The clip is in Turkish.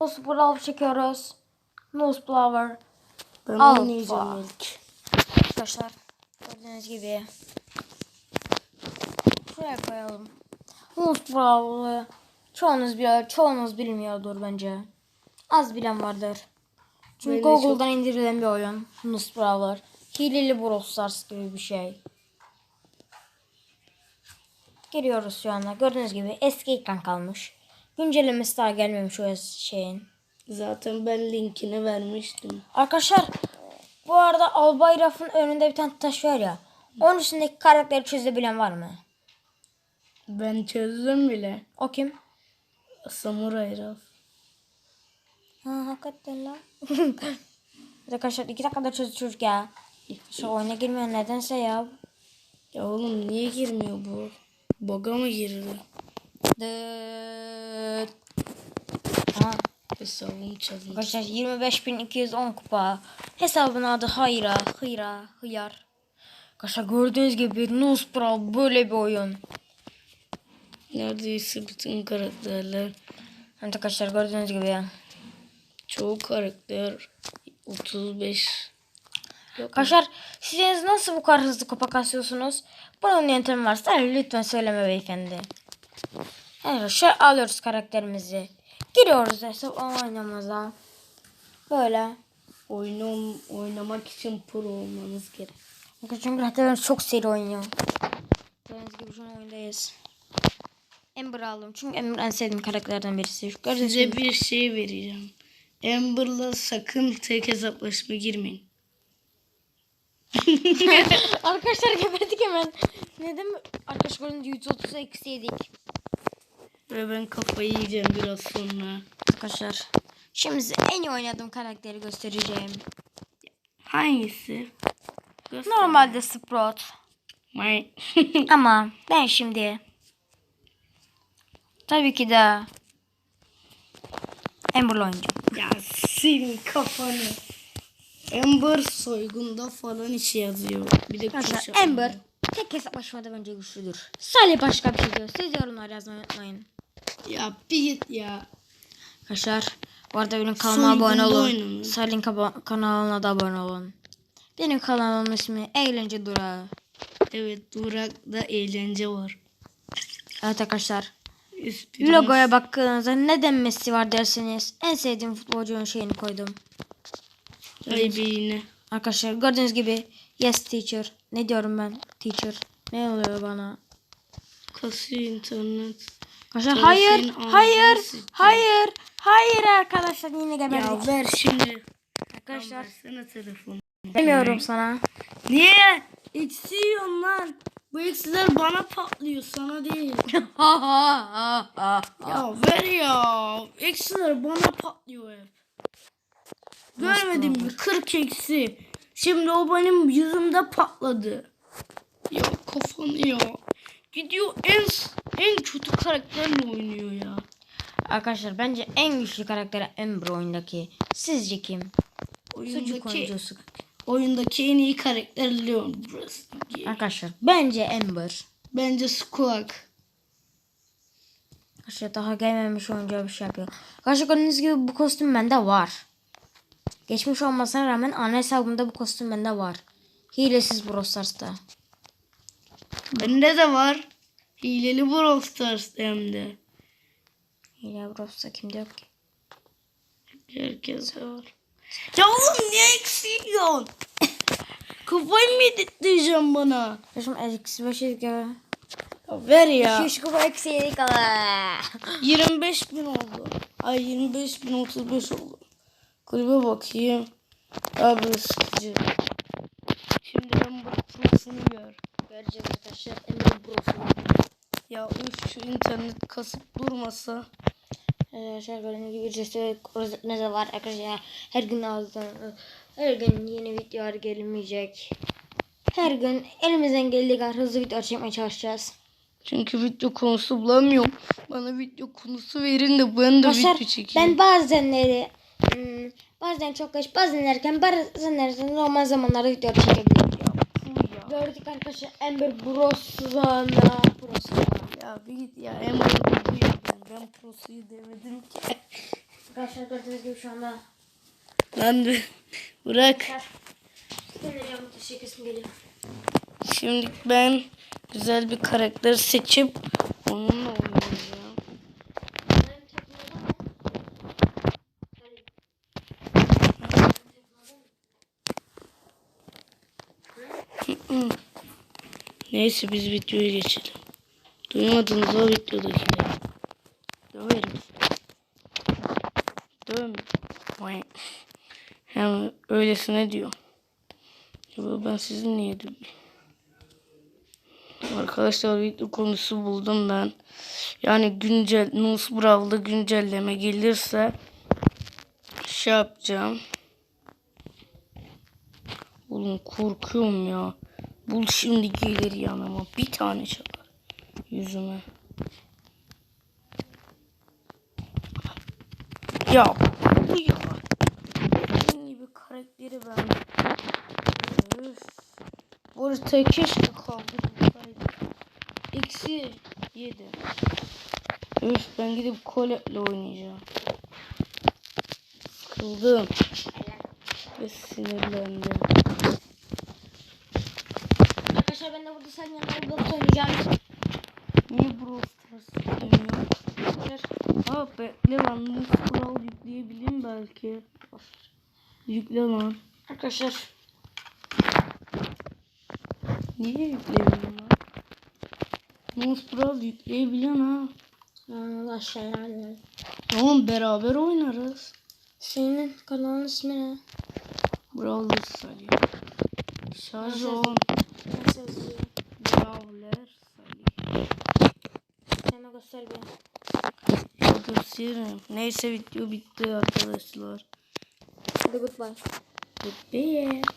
Nose Brawl çekiyoruz. Nose Flower. Ben oynayacağım ilk. Arkadaşlar gördüğünüz gibi. Şuraya koyalım. Brawl'ı çoğunuz biliyor, çoğunuz bilmiyordur bence. Az bilen vardır. Çünkü Ben de çok- Google'dan indirilen bir oyun. Nose Brawler. Hileli Brawl Stars gibi bir şey. Giriyoruz şu anda. Gördüğünüz gibi eski ekran kalmış. Güncellemesi daha gelmemiş o şeyin. Zaten ben linkini vermiştim. Arkadaşlar bu arada albay rafın önünde bir tane taş var ya. Onun üstündeki karakteri çözebilen var mı? Ben çözdüm bile. O kim? Samuray Raf. Ha hakikaten lan. Arkadaşlar iki dakikada çözdü çocuk ya. Şu oyuna girmiyor nedense ya. Ya oğlum niye girmiyor bu? Boga mı girdi? Dıt. Ha, Hesabım çalındı. arkadaşlar 25.210 kupa. Hesabın adı Hayra, Hıyra, Hıyar. Arkadaşlar gördüğünüz gibi Nus Pro böyle bir oyun. Neredeyse bütün karakterler. Evet arkadaşlar gördüğünüz gibi. Çoğu karakter 35. Yok Arkadaşlar siz nasıl bu kadar hızlı kupa kasıyorsunuz? Bunun yöntemi varsa lütfen söyleme beyefendi. Evet şöyle alıyoruz karakterimizi. Giriyoruz hesap oynamamıza. Böyle. Oyun oynamak için pro olmanız gerek. Çünkü karakterler çok seri oynuyor. Gördüğünüz gibi şu an oyundayız. Ember aldım. Çünkü Ember en sevdiğim karakterlerden birisi. Gördüğünüz Size gibi. bir şey vereceğim. Amber'la sakın tek hesaplaşma girmeyin. Arkadaşlar geberdik hemen. Neden? Arkadaşlar gördüğünüz gibi 130 eksi yedik. Ve ben kafayı yiyeceğim biraz sonra. Arkadaşlar. Şimdi size en iyi oynadığım karakteri göstereceğim. Hangisi? Göster. Normalde Sprout. Ama ben şimdi tabii ki de Amber'la oynayacağım. ya senin kafanı. Amber soygunda falan işe yazıyor. Bir de Arkadaşlar Amber tek hesaplaşmada bence güçlüdür. Salih başka bir şey diyor. Siz yorumlar yazmayı unutmayın. Ya bir git ya. Arkadaşlar bu arada benim kanalıma abone Soygunda olun. kaba- kanalına da abone olun. Benim kanalımın ismi Eğlence Durağı. Evet Durak'ta eğlence var. Evet arkadaşlar. Espri- Logoya baktığınızda neden Messi var derseniz en sevdiğim futbolcunun şeyini koydum. Ay yine. Arkadaşlar gördüğünüz gibi yes teacher. Ne diyorum ben teacher? Ne oluyor bana? Kasıyor internet. Arkadaşlar hayır, hayır, hayır, hayır arkadaşlar yine geberdik. Ya ver şimdi. arkadaşlar Versene telefonu. demiyorum sana. Niye? Eksi yiyorsun lan. Bu eksiler bana patlıyor sana değil. ya ver ya. Eksiler bana patlıyor hep. Görmedin mi? 40 eksi. Şimdi o benim yüzümde patladı. Ya kafanı ya. Gidiyor en en kötü karakterle oynuyor ya. Arkadaşlar bence en güçlü karakter Ember oyundaki. Sizce kim? Oyundaki, oyuncusu. oyundaki en iyi karakter Leon burası. Arkadaşlar bence Ember. Bence Squawk. Arkadaşlar daha gelmemiş oyuncu bir şey yapıyor. Arkadaşlar gördüğünüz gibi bu kostüm bende var. Geçmiş olmasına rağmen ana hesabımda bu kostüm bende var. Hilesiz Brawl Stars'ta. Bende de var. Hileli Brawl Stars hem de. Hile Brawl Stars'ta kimde yok ki? Herkes var. Ya oğlum niye eksiliyorsun? Kafayı mı yedirteceksin bana? Yaşım eksi 5 yedik ya. Ver ya. 2 kupa eksi yedik ala. 25 bin oldu. Ay 25 bin 35 oldu. Kulübe bakayım. Abi sıkıcı. Şimdi ben bu profunu gör. Göreceğiz arkadaşlar Ember Brof'u. Ya üf şu internet kasıp durmasa. Arkadaşlar gördüğünüz gibi ücretsiz rozetimiz de var arkadaşlar. Her gün ağızdan her gün yeni videolar gelmeyecek. Her gün elimizden geldiği kadar hızlı video çekmeye çalışacağız. Çünkü video konusu bulamıyorum. Bana video konusu verin de ben de Arkadaşlar video çekeyim. ben bazenleri hmm, bazen çok geç bazen erken bazen erken normal zamanlarda video çekebilirim. Gördük arkadaşlar Ember Bros'una Bros'una. Ya bir git ya. Bu ya. Ben, prosuyu demedim ki. Arkadaşlar gördüğünüz gibi şu anda Ben de bırak. Sinirliyim teşekkür ederim geliyor. Şimdi ben güzel bir karakter seçip onunla oynayacağım. Neyse biz videoya geçelim. Duymadınız o videodakileri. Döverim. Dövme. Vay. Hem öylesine diyor. Ya ben sizin niye döveyim? Arkadaşlar video konusu buldum ben. Yani güncel Nus Brawl'da güncelleme gelirse şey yapacağım. Oğlum korkuyorum ya. Bul şimdi gelir yanıma. Bir tane çalar. Yüzüme. Ya bu ya. Senin gibi karakteri ben. Üf. Orta keşke kaldırmasaydı. Eksi yedi. Üf ben gidip Colette'le oynayacağım. Sıkıldım. Ve sinirlendim. Arkadaşlar ben de burada sen yanına Roblox oynayacağım. Niye Brawl Stars oynuyor? Arkadaşlar Aa bekle lan. Nus Brawl yükleyebilirim belki. Yükle lan. Arkadaşlar Niye yüklemiyorum lan? Nus Brawl yükleyebiliyorsun ha. Allah aşağıya. Oğlum beraber oynarız. Senin kanalın ismi ne? Brawler Salih. Şarj on. Nasıl yazıyor? Brawler Salih. Sana göster bir. Gösteririm. Neyse video bitti arkadaşlar. Hadi goodbye. Goodbye.